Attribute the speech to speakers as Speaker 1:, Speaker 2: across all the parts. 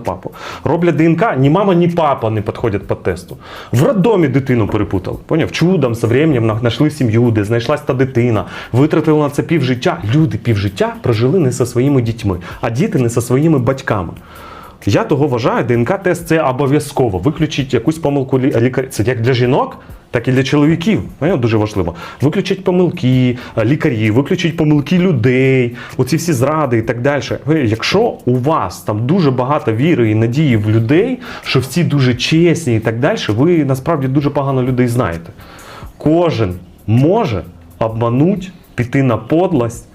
Speaker 1: папу. Роблять ДНК, ні мама, ні папа не підходять по тесту. В роддомі дитину перепутали. Поняв? Чудом, з временем знайшли сім'ю, де знайшлась та дитина, витратили на це півжиття. Люди півжиття прожили не зі своїми дітьми, а діти не зі своїми батьками. Я того вважаю, ДНК-тест це обов'язково. Виключіть якусь помилку лі- лікаря. Це як для жінок, так і для чоловіків. Дуже важливо. Виключить помилки лікарі, виключить помилки людей, оці всі зради і так далі. Якщо у вас там дуже багато віри і надії в людей, що всі дуже чесні і так далі, ви насправді дуже погано людей знаєте. Кожен може обманути, піти на подлость е,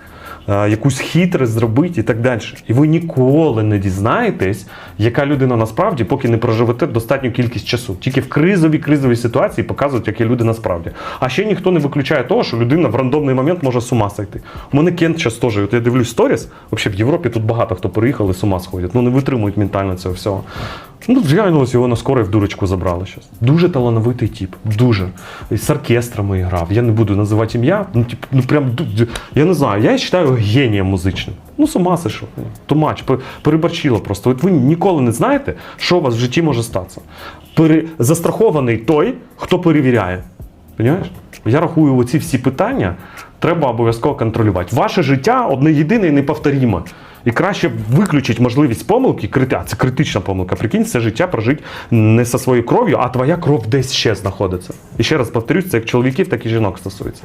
Speaker 1: якусь хитрость зробити і так далі. І ви ніколи не дізнаєтесь, яка людина насправді, поки не проживете достатню кількість часу. Тільки в кризовій кризовій ситуації показують, які люди насправді. А ще ніхто не виключає того, що людина в рандомний момент може з ума сойти. У мене Кент час теж, от я дивлюсь сторіс, взагалі в Європі тут багато хто приїхали, з ума сходять. Ну не витримують ментально цього всього. Ну, зглянулось, його на скорой в дурочку забрали щось. Дуже талановитий тип. Дуже. З оркестрами грав. Я не буду називати ім'я. Ну, тип, ну прям я не знаю. Я вважаю генієм музичним. Ну, з ума сошов. Тумач, пе- переборчило просто. От ви ніколи не знаєте, що у вас в житті може статися. Пере... Застрахований той, хто перевіряє. Понимаєш? Я рахую, оці всі питання треба обов'язково контролювати. Ваше життя одне єдине і неповторіме. І краще виключити можливість помилки, а це критична помилка. Прикинь, все життя прожити не зі своєю кров'ю, а твоя кров десь ще знаходиться. І ще раз повторюсь, це як чоловіків, так і жінок стосується.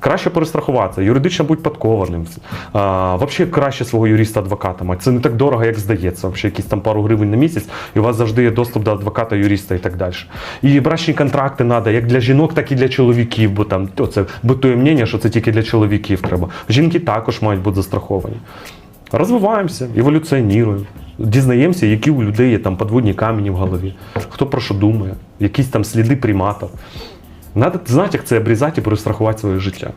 Speaker 1: Краще перестрахуватися, юридично будь подкованим. А, взагалі краще свого юриста-адвоката мати. Це не так дорого, як здається. Взагалі, якісь там пару гривень на місяць, і у вас завжди є доступ до адвоката, юриста і так далі. І брачні контракти треба як для жінок, так і для чоловіків, бо там оце битує мнення, що це тільки для чоловіків треба. Жінки також мають бути застраховані. Розвиваємося, еволюціонуємо, дізнаємося, які у людей є там подводні камені в голові, хто про що думає, якісь там сліди приматів. Надо знати, як це обрізати і перестрахувати своє життя.